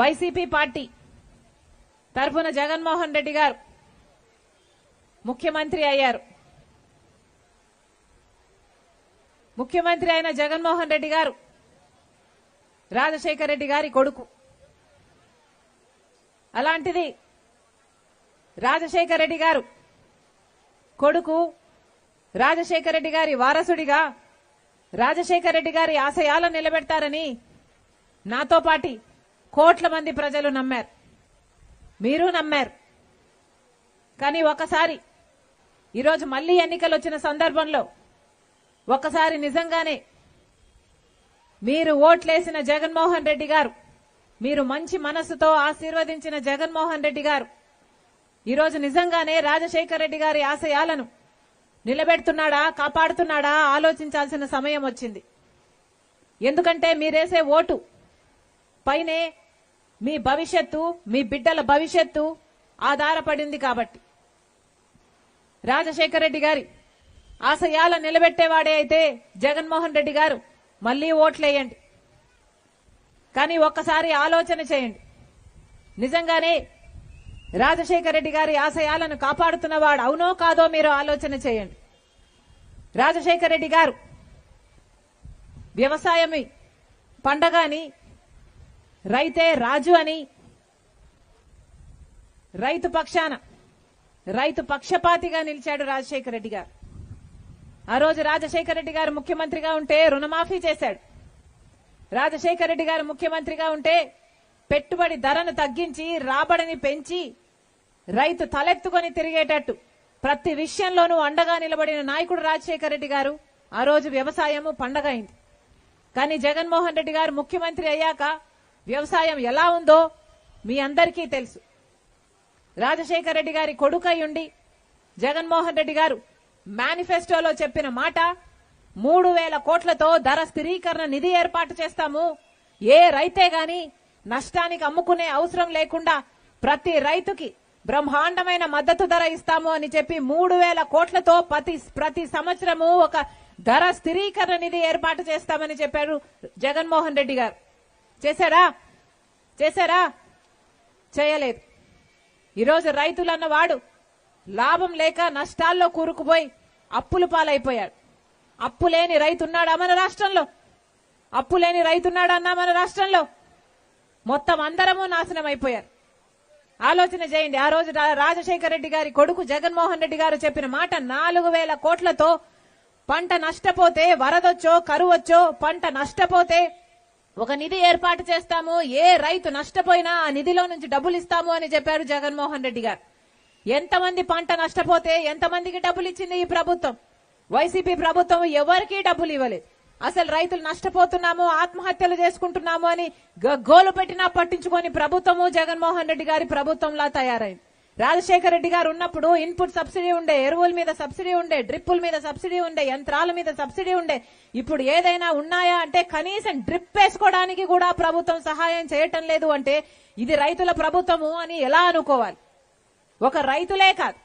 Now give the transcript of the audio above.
YCP party తరఫున జగన్మోహన్ రెడ్డి గారు ముఖ్యమంత్రి అయ్యారు. ముఖ్యమంత్రి అయిన జగన్మోహన్ రెడ్డి గారు రాజశేఖర రెడ్డి గారి కొడుకు. అలాంటిది రాజశేఖర రెడ్డి గారు కొడుకు రాజశేఖర రెడ్డి గారి వారసుడిగా రాజశేఖర రెడ్డి గారి ఆశయాలను నిలబెడతారని నాతో పాటి కోట్ల మంది ప్రజలు నమ్మారు. మీరు నమ్మారు. కానీ ఒకసారి ఈరోజు మళ్ళీ ఎన్నికలు వచ్చిన సందర్భంలో ఒకసారి నిజంగానే మీరు ఓట్లేసిన జగన్మోహన్ రెడ్డి గారు మీరు మంచి మనసుతో ఆశీర్వదించిన జగన్మోహన్ రెడ్డి గారు ఈరోజు నిజంగానే రాజశేఖర రెడ్డి గారి ఆశయాలను నిలబెడుతున్నాడా కాపాడుతున్నాడా ఆలోచించాల్సిన సమయం వచ్చింది. ఎందుకంటే మీరేసే ఓటు పైనే మీ భవిష్యత్తు మీ బిడ్డల భవిష్యత్తు ఆధారపడింది కాబట్టి. రాజశేఖర రెడ్డి గారి ఆశయాల నిలబెట్టేవాడే అయితే జగన్మోహన్ రెడ్డి గారు మళ్ళీ ఓట్లేయండి. కానీ ఒక్కసారి ఆలోచన చేయండి. నిజంగానే రాజశేఖర రెడ్డి గారి ఆశయాలను కాపాడుతున్నవాడు అవునో కాదో మీరు ఆలోచన చేయండి. రాజశేఖర రెడ్డి గారు వ్యవసాయమి పండగ అని రైతే రాజు అని. రైతు పక్షాన రైతు పక్షపాతిగా నిలిచాడు రాజశేఖర రెడ్డి గారు. ఆ రోజు రాజశేఖర రెడ్డి గారు ముఖ్యమంత్రిగా ఉంటే రుణమాఫీ చేశాడు. రాజశేఖర రెడ్డి గారు ముఖ్యమంత్రిగా ఉంటే పెట్టుబడి ధరను తగ్గించి రాబడిని పెంచి రైతు తలెత్తుకొని తిరిగేటట్టు ప్రతి విషయంలోనూ అండగా నిలబడిన నాయకుడు రాజశేఖర రెడ్డి గారు ఆ రోజు వ్యవసాయము పండగ అయింది. కానీ జగన్మోహన్ రెడ్డి గారు ముఖ్యమంత్రి అయ్యాక వ్యవసాయం ఎలా ఉందో మీ అందరికీ తెలుసు. రాజశేఖర రెడ్డి గారి కొడుకై ఉండి జగన్మోహన్ రెడ్డి గారు మేనిఫెస్టోలో చెప్పిన మాట మూడు వేల కోట్లతో ధర స్థిరీకరణ నిధి ఏర్పాటు చేస్తాము. ఏ రైతే గాని నష్టానికి అమ్ముకునే అవసరం లేకుండా ప్రతి రైతుకి బ్రహ్మాండమైన మద్దతు ధర ఇస్తాము అని చెప్పి మూడు వేల కోట్లతో ప్రతి ప్రతి సంవత్సరము ఒక ధర స్థిరీకరణ నిధి ఏర్పాటు చేస్తామని చెప్పారు జగన్మోహన్ రెడ్డి గారు. చేశారా? చేశారా? చేయలేదు. ఈరోజు రైతులన్న వాడు లాభం లేక నష్టాల్లో కూరుకుపోయి అప్పుల పాలైపోయాడు. అప్పు లేని రైతున్నాడా మన రాష్ట్రంలో? అప్పు లేని రైతున్నాడా అన్నా మన రాష్ట్రంలో? మొత్తం అందరము నాశనం అయిపోయారు ఆలోచన చేయండి. ఆ రోజు రాజశేఖర రెడ్డి గారి కొడుకు జగన్మోహన్ రెడ్డి గారు చెప్పిన మాట నాలుగు వేల కోట్లతో పంట నష్టపోతే వరదొచ్చో కరువొచ్చో పంట నష్టపోతే ఒక నిధి ఏర్పాటు చేస్తాము ఏ రైతు నష్టపోయినా ఆ నిధిలో నుంచి డబ్బులు ఇస్తాము అని చెప్పారు జగన్మోహన్ రెడ్డి గారు. ఎంతమంది పంట నష్టపోతే ఎంతమందికి డబ్బులు ఇచ్చింది ఈ ప్రభుత్వం? వైసీపీ ప్రభుత్వం ఎవరికీ డబ్బులు ఇవ్వలేదు. అసలు రైతులు నష్టపోతున్నాము ఆత్మహత్యలు చేసుకుంటున్నాము అని గోలు పెట్టినా పట్టించుకొని ప్రభుత్వము జగన్మోహన్ రెడ్డి గారి ప్రభుత్వంలా తయారైంది. రాజశేఖర రెడ్డి గారు ఉన్నప్పుడు ఇన్పుట్ సబ్సిడీ ఉండే ఎరువుల మీద సబ్సిడీ ఉండే డ్రిప్పుల మీద సబ్సిడీ ఉండే యంత్రాల మీద సబ్సిడీ ఉండే. ఇప్పుడు ఏదైనా ఉన్నాయా అంటే కనీసం డ్రిప్ వేసుకోవడానికి కూడా ప్రభుత్వం సహాయం చేయటం లేదు అంటే ఇది రైతుల ప్రభుత్వము అని ఎలా అనుకోవాలి? ఒక రైతులే కాదు.